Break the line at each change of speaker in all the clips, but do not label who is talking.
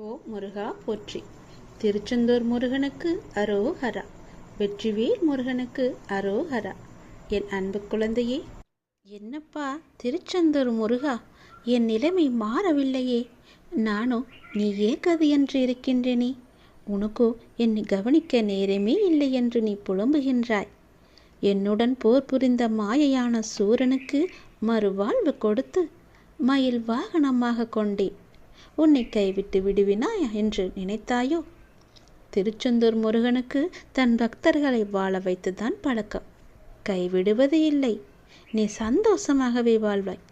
ஓ முருகா போற்றி. திருச்செந்தூர் முருகனுக்கு அரோஹரா. வெற்றிவேல் முருகனுக்கு அரோஹரா. என் அன்பு குழந்தையே என்னப்பா திருச்செந்தூர் முருகா? என் நிலைமை மாறவில்லையே. நானும் நீ கதி என்று இருக்கின்றேனே? உனக்கோ என்னை கவனிக்க நேரமே இல்லை என்று நீ புலம்புகின்றாய். என்னுடன் போர் புரிந்த மாயையான சூரனுக்கு மறுவாழ்வு கொடுத்து மயில் வாகனமாக கொண்டேன். உன்னை கைவிட்டு விடுவினா என்று நினைத்தாயோ? திருச்செந்தூர் முருகனுக்கு தன் பக்தர்களை வாழ வைத்துதான் பழக்கம். கைவிடுவது இல்லை. நீ சந்தோஷமாகவே வாழ்வாய்.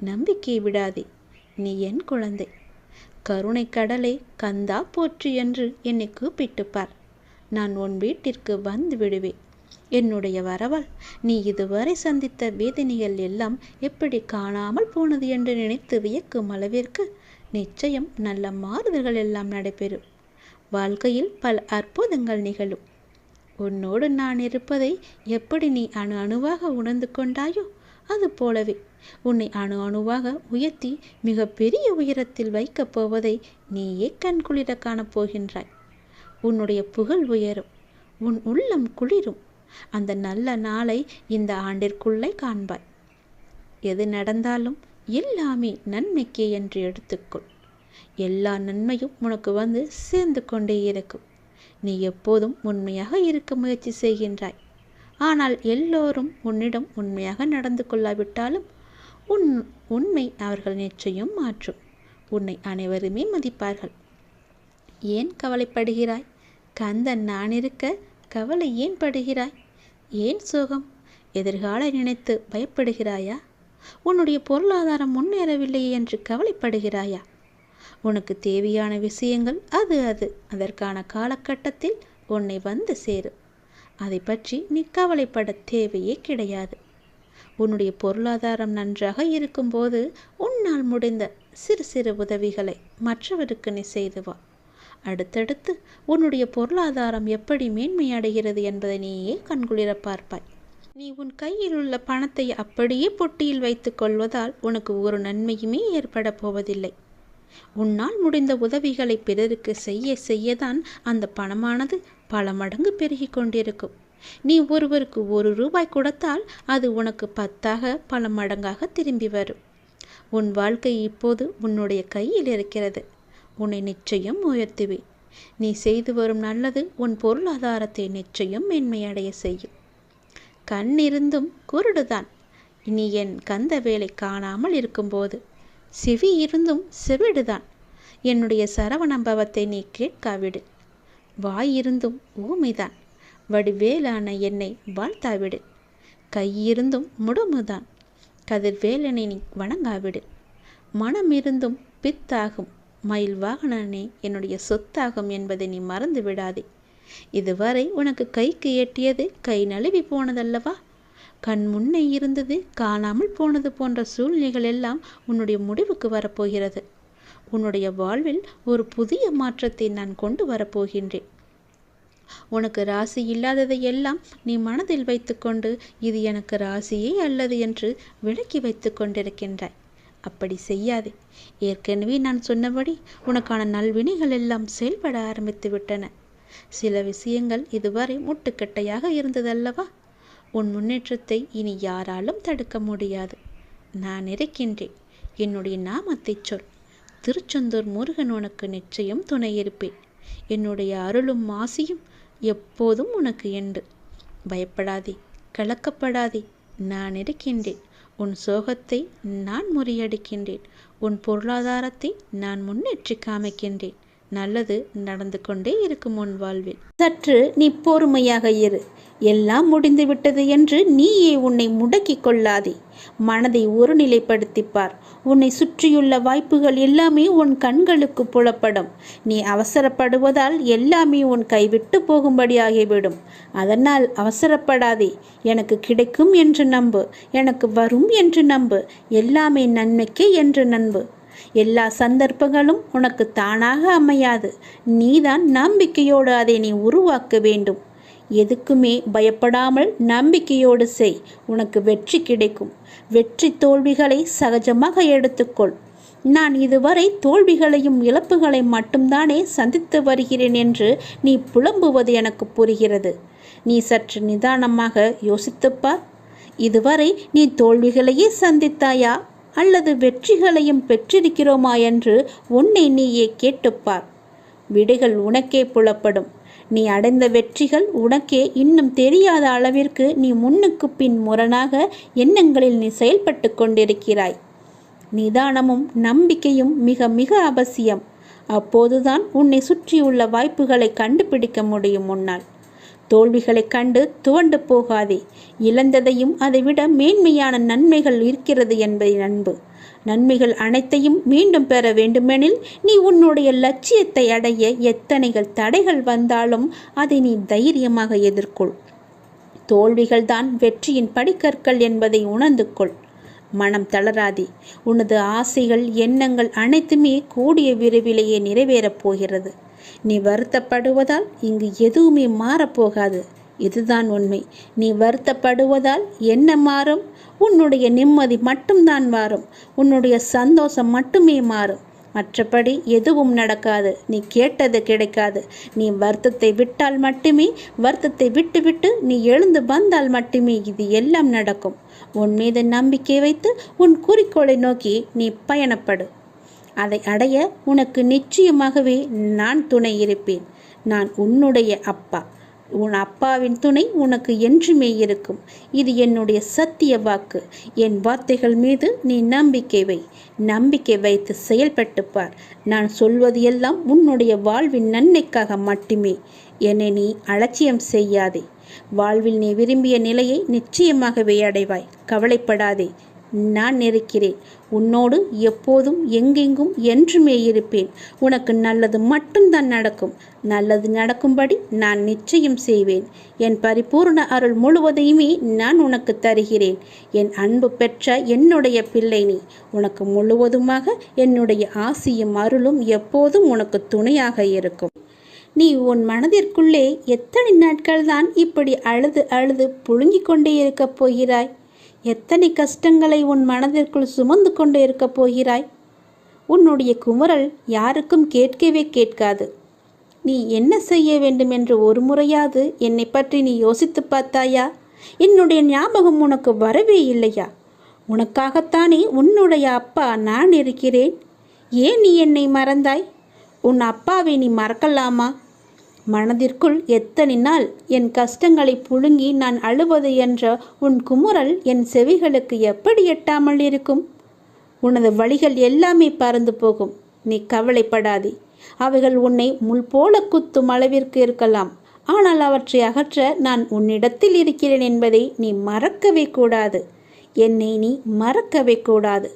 நம்பிக்கை விடாதே. நீ என் குழந்தை. கருணை கடலே கந்தா போற்று என்று என்னை கூப்பிட்டு பார். நான் உன் வீட்டிற்கு வந்து விடுவேன். என்னுடைய வரவால் நீ இதுவரை சந்தித்த வேதனைகள் எல்லாம் எப்படி காணாமல் போனது என்று நினைத்து வியக்கும் அளவிற்கு நிச்சயம் நல்ல மாறுதல்கள் எல்லாம் நடைபெறும். வாழ்க்கையில் பல அற்புதங்கள் நிகழும். உன்னோடு நான் இருப்பதை எப்படி நீ அணு அணுவாக உணர்ந்து கொண்டாயோ அது போலவே உன்னை அணு அணுவாக உயர்த்தி மிக பெரிய உயரத்தில் வைக்கப் போவதை நீயே கண்குளிர காணப் போகின்றாய். உன்னுடைய புகழ் உயரும் உன் உள்ளம் குளிரும். அந்த நல்ல நாளை இந்த ஆண்டிற்குள்ளே காண்பாய். எது நடந்தாலும் எல்லாமே நன்மைக்கே என்று எடுத்துக்கொள். எல்லா நன்மையும் உனக்கு வந்து சேர்ந்து கொண்டே இருக்கும். நீ எப்போதும் உண்மையாக இருக்க முயற்சி செய்கின்றாய். ஆனால் எல்லோரும் உன்னிடம் உண்மையாக நடந்து கொள்ளாவிட்டாலும் உன் உண்மை அவர்கள் நிச்சயம் மாற்றும். உன்னை அனைவருமே மதிப்பார்கள். ஏன் கவலைப்படுகிறாய்? கந்தன் நான் இருக்க கவலை ஏன் படுகிறாய்? ஏன் சோகம்? எதிர்கால நினைத்து பயப்படுகிறாயா? உன்னுடைய பொருளாதாரம் முன்னேறவில்லை என்று கவலைப்படுகிறாயா? உனக்கு தேவையான விஷயங்கள் அது அது. அதற்கான காலகட்டத்தில் உன்னை வந்து சேரும் அதை பற்றி நீ கவலைப்பட தேவையே கிடையாது. உன்னுடைய பொருளாதாரம் நன்றாக இருக்கும்போது உன்னால் முடிந்த சிறு சிறு உதவிகளை மற்றவருக்கு நீ செய்து வா. அடுத்தடுத்து உன்னுடைய பொருளாதாரம் எப்படி மேன்மையடைகிறது என்பதை நீயே கண்குளிர பார்ப்பாய். நீ உன் கையில் உள்ள பணத்தை அப்படியே பொட்டியில் வைத்துக் கொள்வதால் உனக்கு ஒரு நன்மையுமே ஏற்பட போவதில்லை. உன்னால் முடிந்த உதவிகளை பிறருக்கு செய்ய செய்யதான் அந்த பணமானது பல மடங்கு பெருகி கொண்டிருக்கும். நீ ஒருவருக்கு ஒரு ரூபாய் கொடுத்தால் அது உனக்கு பத்தாக பல மடங்காக திரும்பி வரும். உன் வாழ்க்கை இப்போது உன்னுடைய கையில் இருக்கிறது. உன்னை நிச்சயம் உயர்த்துவேன். நீ செய்து வரும் நல்லது உன் பொருளாதாரத்தை நிச்சயம் மேன்மையடைய செய்யும். கண் இருந்தும் குருடுதான். நீ என் கந்த வேலை காணாமல் இருக்கும்போது செவி இருந்தும் செவிடுதான். என்னுடைய சரவணம்பவத்தை நீ கேட்காவிடு. வாய் இருந்தும் ஊமைதான். வடிவேலான என்னை வாழ்த்தாவிடு. கையிருந்தும் முடமுதான். கதிர்வேலனை நீ வணங்காவிடு. மனம் இருந்தும் பித்தாகும். மயில் வாகனனே என்னுடைய சொத்தாகும் என்பதை நீ மறந்து விடாதே இதுவரை உனக்கு கைக்கு எட்டியது கை நழுவி போனதல்லவா? கண் முன்னே இருந்தது காணாமல் போனது போன்ற சூழ்நிலைகள் எல்லாம் உன்னுடைய முடிவுக்கு வரப்போகிறது. உன்னுடைய வாழ்வில் ஒரு புதிய மாற்றத்தை நான் கொண்டு வரப்போகின்றேன். உனக்கு ராசி இல்லாததை எல்லாம் நீ மனதில் வைத்துக்கொண்டு இது எனக்கு ராசியே அல்லது என்று விலக்கி வைத்து கொண்டிருக்கின்றாய். அப்படி செய்யாதே. ஏற்கனவே நான் சொன்னபடி உனக்கான நல்வினைகள் எல்லாம் செயல்பட ஆரம்பித்து விட்டன சில விஷயங்கள் இதுவரை முட்டுக்கட்டையாக இருந்ததல்லவா? உன் முன்னேற்றத்தை இனி யாராலும் தடுக்க முடியாது. நான் இருக்கின்றேன். என்னுடைய நாமத்தை சொல். திருச்செந்தூர் முருகன் உனக்கு நிச்சயம் துணை இருப்பேன். என்னுடைய அருளும் ஆசியும் எப்போதும் உனக்கு எண்டு பயப்படாதே. கலக்கப்படாதே. நான் இருக்கின்றேன். உன் சோகத்தை நான் முறியடிக்கின்றேன். உன் பொருளாதாரத்தை நான் முன்னேற்றி காமிக்கின்றேன். நல்லது நடந்து கொண்டே இருக்கும் உன் வாழ்வில். சற்று நீ பொறுமையாக இரு. எல்லாம் முடிந்து விட்டது என்று நீயே உன்னை முடக்கிக் கொள்ளாதே. மனதை ஒருநிலைப்படுத்திப்பார் உன்னை சுற்றியுள்ள வாய்ப்புகள் எல்லாமே உன் கண்களுக்கு புலப்படும். நீ அவசரப்படுவதால் எல்லாமே உன் கைவிட்டு போகும்படி ஆகிவிடும் அதனால் அவசரப்படாதே. எனக்கு கிடைக்கும் என்று நம்பு. எனக்கு வரும் என்று நம்பு. எல்லாமே நன்மைக்கே என்று நம்பு எல்லா சந்தர்ப்பங்களும் உனக்கு தானாக அமையாது. நீதான் நம்பிக்கையோடு அதை நீ உருவாக்க வேண்டும். எதுக்குமே பயப்படாமல் நம்பிக்கையோடு செய். உனக்கு வெற்றி கிடைக்கும். வெற்றி தோல்விகளை சகஜமாக எடுத்துக்கொள். நான் இதுவரை தோல்விகளையும் இழப்புகளை மட்டும்தானே சந்தித்து வருகிறேன் என்று நீ புலம்புவது எனக்கு புரிகிறது. நீ சற்று நிதானமாக யோசித்துப்பார் இதுவரை நீ தோல்விகளையே சந்தித்தாயா? அல்லது வெற்றிகளையும் பெற்றிருக்கிறோமா என்று உன்னை நீயே கேட்டுப்பார். விடைகள் உனக்கே புலப்படும். நீ அடைந்த வெற்றிகள் உனக்கே இன்னும் தெரியாத அளவிற்கு நீ முன்னுக்கு பின் முரணாக எண்ணங்களில் நீ செயல்பட்டு கொண்டிருக்கிறாய். நிதானமும் நம்பிக்கையும் மிக மிக அவசியம். அப்போதுதான் உன்னை சுற்றியுள்ள வாய்ப்புகளை கண்டுபிடிக்க முடியும் உன்னால். தோல்விகளைக் கண்டு துவண்டு போகாதே. இழந்ததையும் அதைவிட மேன்மையான நன்மைகள் இருக்கிறது என்பதை நண்பு. நன்மைகள் அனைத்தையும் மீண்டும் பெற வேண்டுமெனில் நீ உன்னுடைய லட்சியத்தை அடைய எத்தனைகள் தடைகள் வந்தாலும் அதை நீ தைரியமாக எதிர்கொள். தோல்விகள்தான் வெற்றியின் படிக்கற்கள் என்பதை உணர்ந்து கொள். மனம் தளராதே. உனது ஆசைகள் எண்ணங்கள் அனைத்துமே கூடிய விரைவிலேயே நிறைவேறப் போகிறது. நீ வருத்தப்படுவதால் இங்கு எதுவுமே மாறப்போகாது. இதுதான் உண்மை. நீ வருத்தப்படுவதால் என்ன மாறும்? உன்னுடைய நிம்மதி மட்டும்தான் மாறும். உன்னுடைய சந்தோஷம் மட்டுமே மாறும். மற்றபடி எதுவும் நடக்காது. நீ கேட்டது கிடைக்காது. நீ வருத்தத்தை விட்டால் மட்டுமே வருத்தத்தை விட்டுவிட்டு நீ எழுந்து வந்தால் மட்டுமே இது எல்லாம் நடக்கும். உன் மீது நம்பிக்கை வைத்து உன் குறிக்கோளை நோக்கி நீ பயணப்படு. அதை அடைய உனக்கு நிச்சயமாகவே நான் துணை இருப்பேன். நான் உன்னுடைய அப்பா. உன் அப்பாவின் துணை உனக்கு என்றுமே இருக்கும். இது என்னுடைய சத்திய வாக்கு. என் வார்த்தைகள் மீது நீ நம்பிக்கை வை. நம்பிக்கை வைத்து செயல்பட்டுப்பார் நான் சொல்வது எல்லாம் உன்னுடைய வாழ்வின் நன்மைக்காக மட்டுமே. என்னை நீ அலட்சியம் செய்யாதே. வாழ்வில் நீ விரும்பிய நிலையை நிச்சயமாகவே அடைவாய். கவலைப்படாதே. நான் இருக்கிறேன் உன்னோடு எப்போதும் எங்கெங்கும் என்றுமே இருப்பேன். உனக்கு நல்லது மட்டும்தான் நடக்கும். நல்லது நடக்கும்படி நான் நிச்சயம் செய்வேன். என் பரிபூர்ண அருள் முழுவதையுமே நான் உனக்கு தருகிறேன். என் அன்பு பெற்ற என்னுடைய பிள்ளை நீ. உனக்கு முழுவதுமாக என்னுடைய ஆசியும் அருளும் எப்போதும் உனக்கு துணையாக இருக்கும். நீ உன் மனதிற்குள்ளே எத்தனை நாட்கள்தான் இப்படி அழுது அழுது புழுங்கிக் கொண்டே இருக்கப் போகிறாய்? எத்தனை கஷ்டங்களை உன் மனதிற்குள் சுமந்து கொண்டு இருக்கப் போகிறாய்? உன்னுடைய குமுறல் யாருக்கும் கேட்கவே கேட்காது. நீ என்ன செய்ய வேண்டும் என்று ஒரு முறையாவது என்னை பற்றி நீ யோசித்து பார்த்தாயா? என்னுடைய ஞாபகம் உனக்கு வரவே இல்லையா? உனக்காகத்தானே உன்னுடைய அப்பா நான் இருக்கிறேன். ஏன் நீ என்னை மறந்தாய்? உன் அப்பாவை நீ மறக்கலாமா? மனதிற்குள் எத்தனை நாள் என் கஷ்டங்களை புழுங்கி நான் அழுவது என்ற உன் குமுறல் என் செவிகளுக்கு எப்படி எட்டாமல் இருக்கும்? உனது வழிகள் எல்லாமே பறந்து போகும். நீ கவலைப்படாதே. அவைகள் உன்னை முள் போல குத்தும் அளவிற்கு இருக்கலாம். ஆனால் அவற்றை அகற்ற நான் உன்னிடத்தில் இருக்கிறேன் என்பதை நீ மறக்கவே கூடாது. என்னை நீ மறக்கவே கூடாது.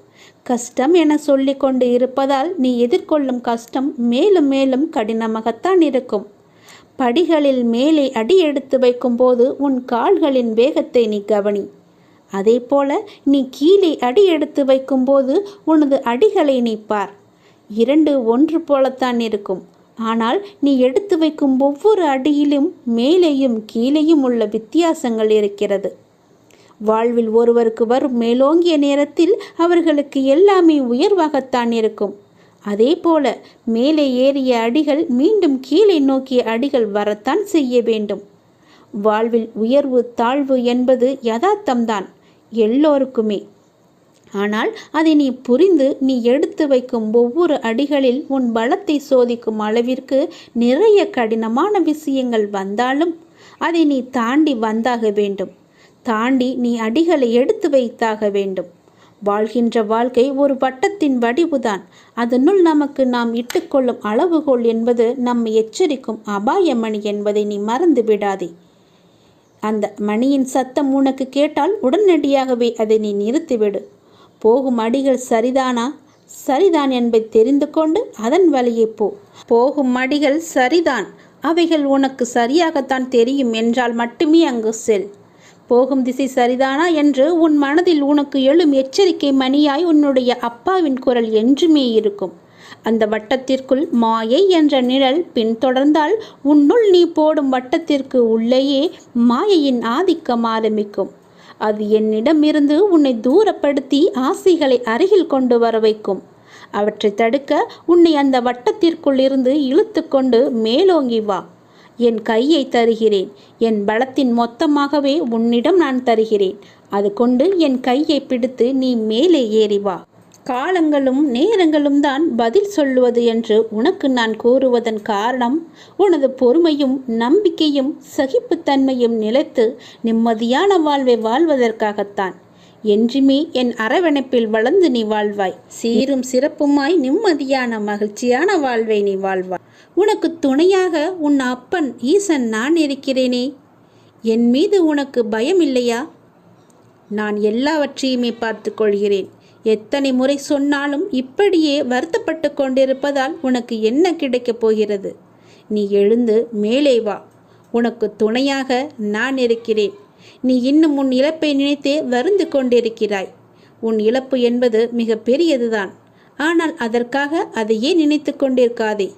கஷ்டம் என சொல்லிக்கொண்டு இருப்பதால் நீ எதிர்கொள்ளும் கஷ்டம் மேலும் மேலும் கடினமாகத்தான் இருக்கும். படிகளில் மேலே அடி எடுத்து வைக்கும்போது உன் கால்களின் வேகத்தை நீ கவனி. அதே போல நீ கீழே அடி எடுத்து வைக்கும்போது உனது அடிகளை நீ பார். இரண்டு ஒன்று போலத்தான் இருக்கும். ஆனால் நீ எடுத்து வைக்கும் ஒவ்வொரு அடியிலும் மேலேயும் கீழேயும் உள்ள வித்தியாசங்கள் இருக்கிறது. வாழ்வில் ஒருவருக்கு வரும் மேலோங்கிய நேரத்தில் அவர்களுக்கு எல்லாமே உயர்வாகத்தான் இருக்கும். அதே போல மேலே ஏறிய அடிகள் மீண்டும் கீழே நோக்கிய அடிகள் வரத்தான் செய்ய வேண்டும். வாழ்வில் உயர்வு தாழ்வு என்பது யதார்த்தம்தான் எல்லோருக்குமே. ஆனால் அதை நீ புரிந்து நீ எடுத்து வைக்கும் ஒவ்வொரு அடிகளில் உன் பலத்தை சோதிக்கும் அளவிற்கு நிறைய கடினமான விஷயங்கள் வந்தாலும் அதை நீ தாண்டி வந்தாக வேண்டும். தாண்டி நீ அடிகளை எடுத்து வைத்தாக வேண்டும். வாழ்கின்ற வாழ்க்கை ஒரு வட்டத்தின் வடிவுதான். அதனுள் நமக்கு நாம் இட்டுக்கொள்ளும் அளவுகோல் என்பது நம்மை எச்சரிக்கும் அபாய மணி என்பதை நீ மறந்து விடாதே. அந்த மணியின் சத்தம் உனக்கு கேட்டால் உடனடியாகவே அதை நீ நிறுத்திவிடு. போகும் அடிகள் சரிதானா? சரிதான் என்பதை தெரிந்து கொண்டு அதன் வழியே போ. போகும் அடிகள் சரிதான். அவைகள் உனக்கு சரியாகத்தான் தெரியும் என்றால் மட்டுமே அங்கு செல். போகும் திசை சரிதானா என்று உன் மனதில் உனக்கு எழும் எச்சரிக்கை மணியாய் உன்னுடைய அப்பாவின் குரல் என்றுமே இருக்கும். அந்த வட்டத்திற்குள் மாயை என்ற நிழல் பின்தொடர்ந்தால் உன்னுள் நீ போடும் வட்டத்திற்கு உள்ளேயே மாயையின் ஆதிக்கம் ஆரம்பிக்கும். அது என்னிடமிருந்து உன்னை தூரப்படுத்தி ஆசைகளை அருகில் கொண்டு வர வைக்கும். அவற்றை தடுக்க உன்னை அந்த வட்டத்திற்குள் இருந்து இழுத்து கொண்டு மேலோங்கி வா. என் கையை தருகிறேன். என் பலத்தின் மொத்தமாகவே உன்னிடம் நான் தருகிறேன். அது கொண்டு என் கையை பிடித்து நீ மேலே ஏறி வா. காலங்களும் நேரங்களும் தான் பதில் சொல்லுவது என்று உனக்கு நான் கூறுவதன் காரணம் உனது பொறுமையும் நம்பிக்கையும் சகிப்புத்தன்மையும் நிலைத்து நிம்மதியான வாழ்வை வாழ்வதற்காகத்தான். என்றுமே என் அரவணைப்பில் வளர்ந்து நீ வாழ்வாய். சீரும் சிறப்புமாய் நிம்மதியான மகிழ்ச்சியான வாழ்வை நீ வாழ்வாய். உனக்கு துணையாக உன் அப்பன் ஈசன் நான் இருக்கிறேனே. என் மீது உனக்கு பயம் இல்லையா? நான் எல்லாவற்றையுமே பார்த்து கொள்கிறேன் எத்தனை முறை சொன்னாலும் இப்படியே வருத்தப்பட்டு கொண்டிருப்பதால் உனக்கு என்ன கிடைக்கப் போகிறது? நீ எழுந்து மேலே வா. உனக்கு துணையாக நான் இருக்கிறேன். நீ இன்னும் உன் இழப்பை நினைத்தே வருந்து கொண்டிருக்கிறாய். உன் இழப்பு என்பது மிக பெரியதுதான். ஆனால் அதற்காக அதையே நினைத்து கொண்டிருக்காதே.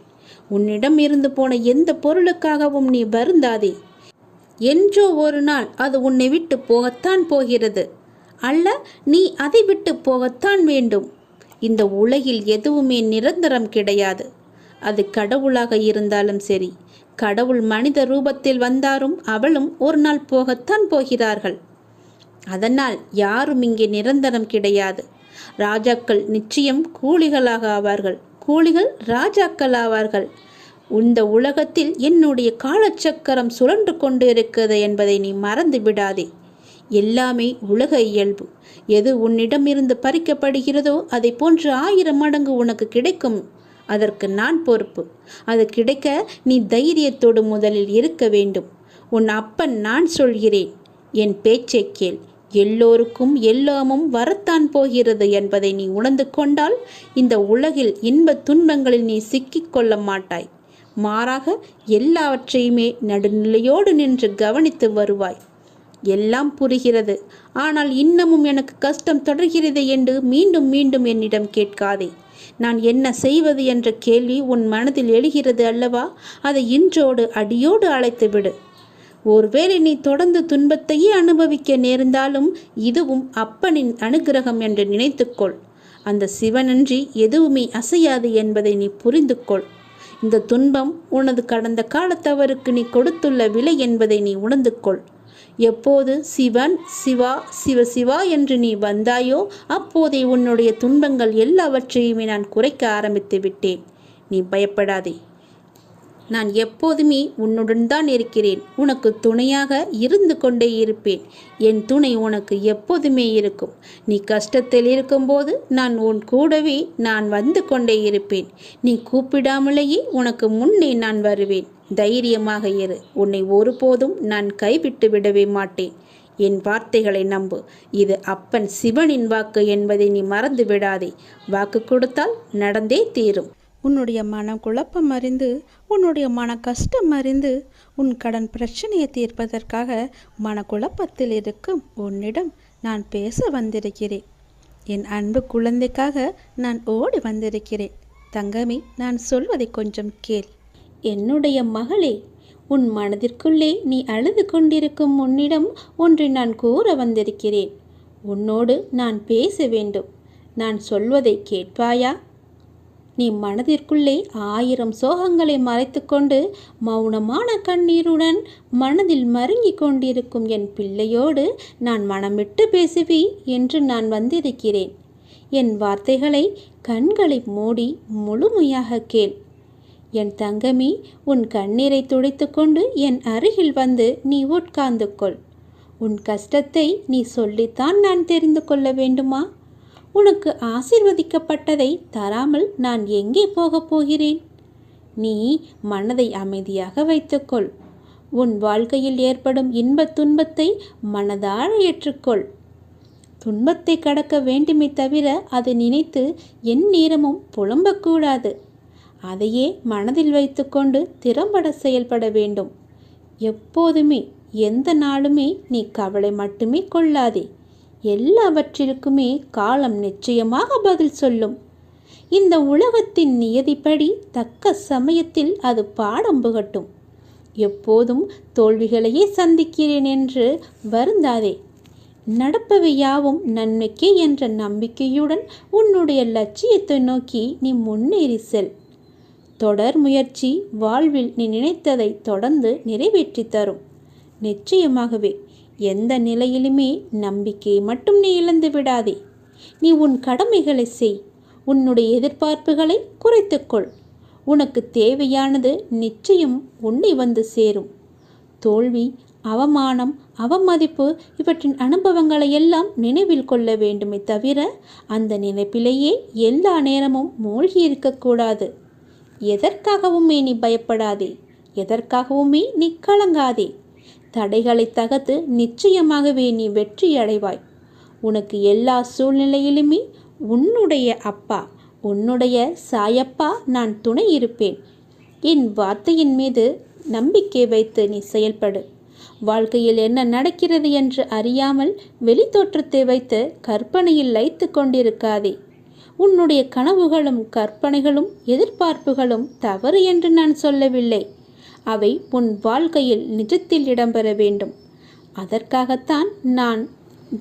உன்னிடம் இருந்து போன எந்த பொருளுக்காகவும் நீ வருந்தாதே. என்றோ ஒரு நாள் அது உன்னை விட்டு போகத்தான் போகிறது. அல்ல நீ அதை விட்டு போகத்தான் வேண்டும். இந்த உலகில் எதுவுமே நிரந்தரம் கிடையாது. அது கடவுளாக இருந்தாலும் சரி கடவுள் மனித ரூபத்தில் வந்தாரும் அவளும் ஒரு நாள் போகத்தான் போகிறார்கள். அதனால் யாரும் இங்கே நிரந்தரம் கிடையாது. ராஜாக்கள் நிச்சயம் கூலிகளாக ஆவார்கள். கூலிகள் ராஜாக்கள் ஆவார்கள். இந்த உலகத்தில் என்னுடைய காலச்சக்கரம் சுழன்று கொண்டு இருக்கிறது என்பதை நீ மறந்து விடாதே. எல்லாமே உலக இயல்பு. எது உன்னிடமிருந்து பறிக்கப்படுகிறதோ அதை போன்று ஆயிரம் மடங்கு உனக்கு கிடைக்கும். அதற்கு நான் பொறுப்பு. அது கிடைக்க நீ தைரியத்தோடு முதலில் இருக்க வேண்டும். உன் அப்பன் நான் சொல்கிறேன். என் பேச்சை கேள். எல்லோருக்கும் எல்லாமும் வரத்தான் போகிறது என்பதை நீ உணர்ந்து கொண்டால் இந்த உலகில் இன்ப துன்பங்களில் நீ சிக்கிக் கொள்ள மாட்டாய். மாறாக எல்லாவற்றையுமே நடுநிலையோடு நின்று கவனித்து வருவாய். எல்லாம் புரிகிறது. ஆனால் இன்னமும் எனக்கு கஷ்டம் தொடர்கிறது என்று மீண்டும் மீண்டும் என்னிடம் கேட்காதே. நான் என்ன செய்வது என்ற கேள்வி உன் மனதில் எழுகிறது அல்லவா? அதை இன்றோடு அடியோடு அழைத்து விடு ஒருவேளை நீ தொடர்ந்து துன்பத்தையே அனுபவிக்க நேர்ந்தாலும் இதுவும் அப்பனின் அனுகிரகம் என்று நினைத்துக்கொள். அந்த சிவனன்றி எதுவுமே அசையாது என்பதை நீ புரிந்து கொள் இந்த துன்பம் உனது கடந்த காலத்தவருக்கு நீ கொடுத்துள்ள விலை என்பதை நீ உணர்ந்து கொள் எப்போது சிவன் சிவா சிவ சிவா என்று நீ வந்தாயோ அப்போதே உன்னுடைய துன்பங்கள் எல்லாவற்றையுமே நான் குறைக்க ஆரம்பித்து விட்டேன். நீ பயப்படாதே. நான் எப்போதுமே உன்னுடன் தான் இருக்கிறேன். உனக்கு துணையாக இருந்து கொண்டே இருப்பேன். என் துணை உனக்கு எப்போதுமே இருக்கும். நீ கஷ்டத்தில் இருக்கும்போது நான் உன் கூடவே நான் வந்து கொண்டே இருப்பேன். நீ கூப்பிடாமலேயே உனக்கு முன்னே நான் வருவேன். தைரியமாக இரு. உன்னை ஒருபோதும் நான் கைவிட்டு விடவே மாட்டேன். என் வார்த்தைகளை நம்பு. இது அப்பன் சிவனின் வாக்கு என்பதை நீ மறந்து விடாதே. வாக்கு கொடுத்தால் நடந்தே தீரும். உன்னுடைய மன குழப்பம் அறிந்து உன்னுடைய மன கஷ்டம் அறிந்து உன் கடன் பிரச்சனையை தீர்ப்பதற்காக மனக்குழப்பத்தில் இருக்கும் உன்னிடம் நான் பேச வந்திருக்கிறேன். என் அன்பு குழந்தைக்காக நான் ஓடி வந்திருக்கிறேன். தங்கமி நான் சொல்வதை கொஞ்சம் கேள். என்னுடைய மகளே உன் மனதிற்குள்ளே நீ அழுது கொண்டிருக்கும் உன்னிடம் ஒன்றை நான் கூற வந்திருக்கிறேன். உன்னோடு நான் பேச வேண்டும். நான் சொல்வதை கேட்பாயா? நீ மனதிற்குள்ளே ஆயிரம் சோகங்களை மறைத்துக்கொண்டு மௌனமான கண்ணீருடன் மனதில் மருங்கிக் கொண்டிருக்கும் என் பிள்ளையோடு நான் மனமிட்டு பேசுவி என்று நான் வந்திருக்கிறேன். என் வார்த்தைகளை கண்களை மூடி முழுமையாக கேள். என் தங்கமி உன் கண்ணீரை துடைத்துக்கொண்டு என் அருகில் வந்து நீ உட்கார்ந்து கொள். உன் கஷ்டத்தை நீ சொல்லித்தான் நான் தெரிந்து கொள்ள வேண்டுமா? உனக்கு ஆசிர்வதிக்கப்பட்டதை தராமல் நான் எங்கே போகப் போகிறேன்? நீ மனதை அமைதியாக வைத்துக்கொள். உன் வாழ்க்கையில் ஏற்படும் இன்பத் துன்பத்தை மனதார ஏற்றுக்கொள். துன்பத்தை கடக்க வேண்டுமே தவிர அதை நினைத்து என் நேரமும் புலம்பக்கூடாது. அதையே மனதில் வைத்துக்கொண்டு திறம்பட செயல்பட வேண்டும். எப்போதுமே எந்த நாளுமே நீ கவலை மட்டுமே கொள்ளாதே. எல்லாவற்றிற்குமே காலம் நிச்சயமாக பதில் சொல்லும். இந்த உலகத்தின் நியதிப்படி தக்க சமயத்தில் அது பாடம் புகட்டும். எப்போதும் தோல்விகளையே சந்திக்கிறேன் என்று வருந்தாதே. நடப்பவை யாவும் நன்மைக்கே என்ற நம்பிக்கையுடன் உன்னுடைய லட்சியத்தை நோக்கி நீ முன்னேறி செல். தொடர் முயற்சி வாழ்வில் நீ நினைத்ததை தொடர்ந்து நிறைவேற்றி தரும். நிச்சயமாகவே எந்த நிலையிலுமே நம்பிக்கையை மட்டும் நீ இழந்து விடாதே. நீ உன் கடமைகளை செய். உன்னுடைய எதிர்பார்ப்புகளை குறைத்துக்கொள். உனக்கு தேவையானது நிச்சயம் உன்னை வந்து சேரும். தோல்வி அவமானம் அவமதிப்பு இவற்றின் அனுபவங்களை எல்லாம் நினைவில் கொள்ள வேண்டுமே தவிர அந்த நினைப்பிலேயே எல்லா நேரமும் மூழ்கி இருக்கக்கூடாது. எதற்காகவுமே நீ பயப்படாதே. எதற்காகவுமே நீ கலங்காதே. தடைகளை தகர்த்து நிச்சயமாகவே நீ வெற்றி அடைவாய். உனக்கு எல்லா சூழ்நிலையிலுமே உன்னுடைய அப்பா உன்னுடைய சாயப்பா நான் துணை இருப்பேன். என் வார்த்தையின் மீது நம்பிக்கை வைத்து நீ செயல்படு. வாழ்க்கையில் என்ன நடக்கிறது என்று அறியாமல் வெளித்தோற்றத்தை வைத்து கற்பனையில் லைத்து கொண்டிருக்காதே. உன்னுடைய கனவுகளும் கற்பனைகளும் எதிர்பார்ப்புகளும் தவறு என்று நான் சொல்லவில்லை. அவை உன் வாழ்க்கையில் நிஜத்தில் இடம்பெற வேண்டும். அதற்காகத்தான் நான்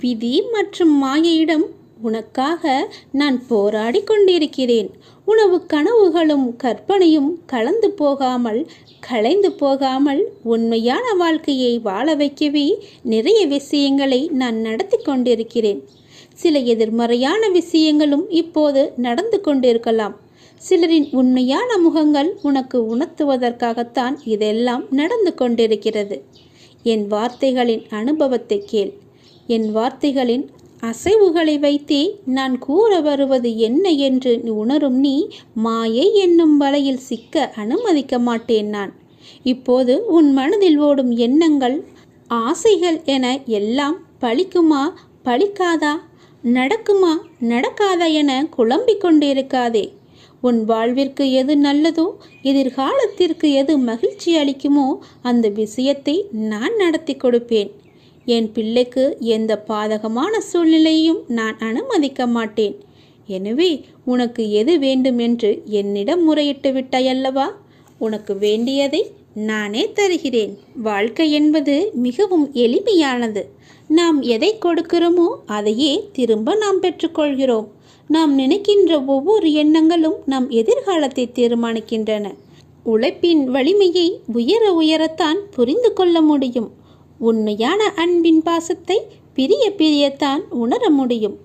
விதி மற்றும் மாயையிடம் உனக்காக நான் போராடி கொண்டிருக்கிறேன். உணவு கனவுகளும் கற்பனையும் கலந்து போகாமல் கலைந்து போகாமல் உண்மையான வாழ்க்கையை வாழ வைக்கவே நிறைய விஷயங்களை நான் நடத்தி கொண்டிருக்கிறேன். சில எதிர்மறையான விஷயங்களும் இப்போது நடந்து கொண்டிருக்கலாம். சிலரின் உண்மையான முகங்கள் உனக்கு உணர்த்துவதற்காகத்தான் இதெல்லாம் நடந்து கொண்டிருக்கிறது. என் வார்த்தைகளின் அனுபவத்தை கேள். என் வார்த்தைகளின் அசைவுகளை வைத்தே நான் கூற வருவது என்ன என்று உணரும் நீ மாயை என்னும் வலையில் சிக்க அனுமதிக்க மாட்டேன் நான். இப்போது உன் மனதில் ஓடும் எண்ணங்கள் ஆசைகள் என எல்லாம் பழிக்குமா பழிக்காதா நடக்குமா நடக்காதா என குழம்பிக் கொண்டிருக்காதே. உன் வாழ்விற்கு எது நல்லதோ எதிர்காலத்திற்கு எது மகிழ்ச்சி அளிக்குமோ அந்த விஷயத்தை நான் நடத்தி கொடுப்பேன். என் பிள்ளைக்கு எந்த பாதகமான சூழ்நிலையும் நான் அனுமதிக்க மாட்டேன். எனவே உனக்கு எது வேண்டும் என்று என்னிடம் முறையிட்டு விட்டாயல்லவா உனக்கு வேண்டியதை நானே தருகிறேன். வாழ்க்கை என்பது மிகவும் எளிமையானது. நாம் எதை கொடுக்கிறோமோ அதையே திரும்ப நாம் பெற்றுக்கொள்கிறோம் நாம் நினைக்கின்ற ஒவ்வொரு எண்ணங்களும் நம் எதிர்காலத்தை தீர்மானிக்கின்றன. உழைப்பின் வலிமையை உயர உயரத்தான் புரிந்து கொள்ள முடியும். உண்மையான அன்பின் பாசத்தை பிரிய பிரியத்தான் உணர முடியும்.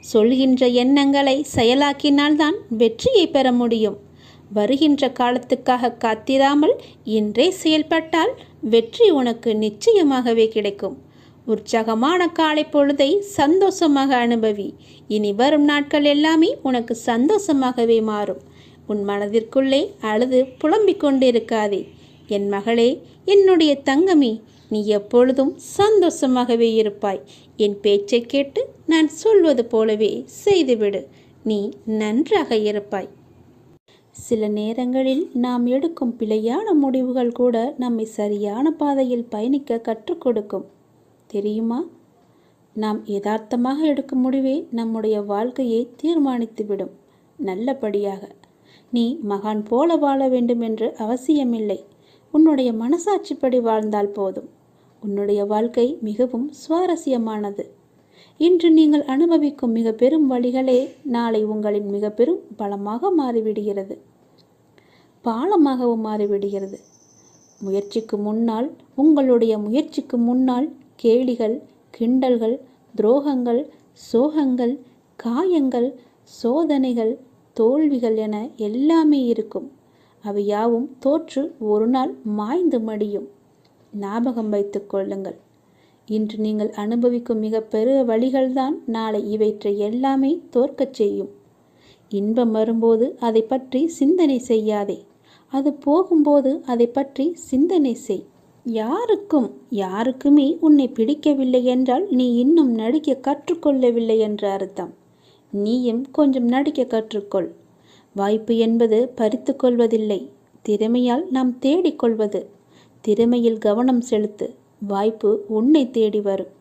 சொல்கின்ற எண்ணங்களை செயலாக்கினால்தான் வெற்றியை பெற முடியும். வருகின்ற காலத்துக்காக காத்திராமல் இன்றே செயல்பட்டால் வெற்றி உனக்கு நிச்சயமாகவே கிடைக்கும். உற்சாகமான காலை பொழுதை சந்தோஷமாக அனுபவி. இனி வரும் நாட்கள் எல்லாமே உனக்கு சந்தோஷமாகவே மாறும். உன் மனதிற்குள்ளே அழுது புலம்பிக் கொண்டிருக்காதே. என் மகளே என்னுடைய தங்கமே நீ எப்பொழுதும் சந்தோஷமாகவே இருப்பாய். என் பேச்சை கேட்டு நான் சொல்வது போலவே செய்துவிடு. நீ நன்றாக இருப்பாய். சில நேரங்களில் நாம் எடுக்கும் பிழையான முடிவுகள் கூட நம்மை சரியான பாதையில் பயணிக்க கற்றுக் கொடுக்கும். தெரியுமா? நாம் யதார்த்தமாக எடுக்கும் முடிவே நம்முடைய வாழ்க்கையை தீர்மானித்துவிடும். நல்லபடியாக. நீ மகான் போல வாழ வேண்டும் என்று அவசியமில்லை. உன்னுடைய மனசாட்சிப்படி வாழ்ந்தால் போதும். உன்னுடைய வாழ்க்கை மிகவும் சுவாரஸ்யமானது. இன்று நீங்கள் அனுபவிக்கும் மிக பெரும் வழிகளே நாளை உங்களின் மிக பெரும் பலமாக மாறிவிடுகிறது. பாலமாகவும் மாறிவிடுகிறது. முயற்சிக்கு முன்னால் உங்களுடைய முயற்சிக்கு முன்னால் கேலிகள் கிண்டல்கள் துரோகங்கள் சோகங்கள் காயங்கள் சோதனைகள் தோல்விகள் என எல்லாமே இருக்கும். அவை யாவும் தோற்று ஒரு நாள் மாய்ந்து மடியும். ஞாபகம் வைத்துக் கொள்ளுங்கள். இன்று நீங்கள் அனுபவிக்கும் மிக பெரிய வழிகள்தான் நாளை இவற்றை எல்லாமே தோற்கச் செய்யும். இன்பம் வரும்போது அதை பற்றி சிந்தனை செய்யாதே. அது போகும்போது அதை பற்றி சிந்தனை செய். யாருக்கும் யாருக்குமே உன்னை பிடிக்கவில்லை என்றால் நீ இன்னும் நடிக்க கற்றுக்கொள்ளவில்லை என்ற அர்த்தம். நீயும் கொஞ்சம் நடிக்க கற்றுக்கொள். வாய்ப்பு என்பது பறித்து கொள்வதில்லை. திறமையால் நாம் தேடிக்கொள்வது திறமையில் கவனம் செலுத்து. வாய்ப்பு உன்னை தேடி வரும்.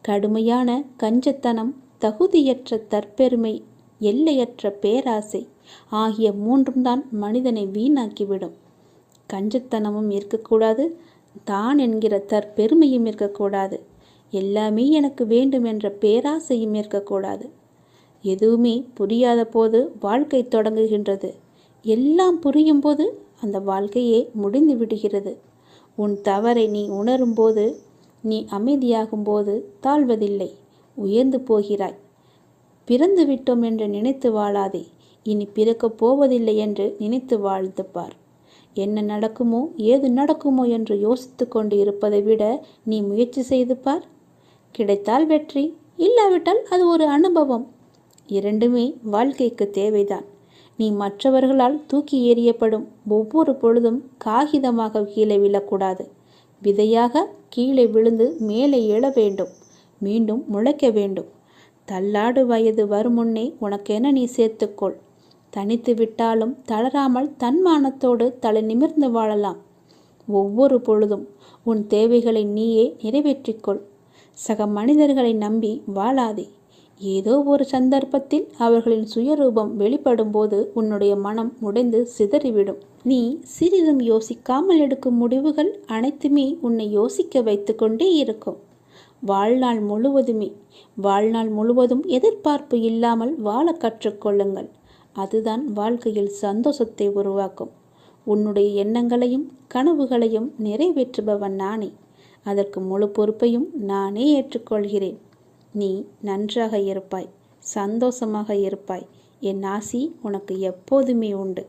கடுமையான கஞ்சத்தனம் தகுதியற்ற தற்பெருமை எல்லையற்ற பேராசை ஆகிய மூன்றும் தான் மனிதனை வீணாக்கிவிடும். கஞ்சத்தனமும் இருக்கக்கூடாது. தான் என்கிற தற்பெருமையும் இருக்கக்கூடாது. எல்லாமே எனக்கு வேண்டும் என்ற பேராசையும் இருக்கக்கூடாது. எதுவுமே புரியாத போது வாழ்க்கை தொடங்குகின்றது. எல்லாம் புரியும் போது அந்த வாழ்க்கையே முடிந்து விடுகிறது. உன் தவறை நீ உணரும்போது நீ அமைதியாகும்போது தாழ்வதில்லை. உயர்ந்து போகிறாய். பிறந்து விட்டோம் என்று நினைத்து வாழாதே. இனி பிறக்கப் போவதில்லை என்று நினைத்து வாழ்ந்து பார். என்ன நடக்குமோ ஏது நடக்குமோ என்று யோசித்து கொண்டு இருப்பதை விட நீ முயற்சி செய்து பார். கிடைத்தால் வெற்றி இல்லாவிட்டால் அது ஒரு அனுபவம். இரண்டுமே வாழ்க்கைக்கு தேவைதான். நீ மற்றவர்களால் தூக்கி எறியப்படும் ஒவ்வொரு பொழுதும் காகிதமாக கீழே விழக்கூடாது. விதையாக கீழே விழுந்து மேலே எழ வேண்டும். மீண்டும் முளைக்க வேண்டும். தள்ளாடு வயது வரும் முன்னே உனக்கென நீ சேர்த்துக்கொள். தனித்து விட்டாலும் தளராமல் தன்மானத்தோடு தலை நிமிர்ந்து வாழலாம். ஒவ்வொரு பொழுதும் உன் தேவைகளை நீயே நிறைவேற்றிக்கொள். சக மனிதர்களை நம்பி வாழாதே. ஏதோ ஒரு சந்தர்ப்பத்தில் அவர்களின் சுயரூபம் வெளிப்படும்போது உன்னுடைய மனம் உடைந்து சிதறிவிடும். நீ சிறிதும் யோசிக்காமல் எடுக்கும் முடிவுகள் அனைத்துமே உன்னை யோசிக்க வைத்து கொண்டே இருக்கும். வாழ்நாள் முழுவதுமே வாழ்நாள் முழுவதும் எதிர்பார்ப்பு இல்லாமல் வாழ கற்றுக்கொள்ளுங்கள் அதுதான் வாழ்க்கையில் சந்தோஷத்தை உருவாக்கும். உன்னுடைய எண்ணங்களையும் கனவுகளையும் நிறைவேற்றுபவன் நானே. அதற்கு முழு பொறுப்பையும் நானே ஏற்றுக்கொள்கிறேன். நீ நன்றாக இருப்பாய் சந்தோஷமாக இருப்பாய். என் ஆசி உனக்கு எப்போதுமே உண்டு.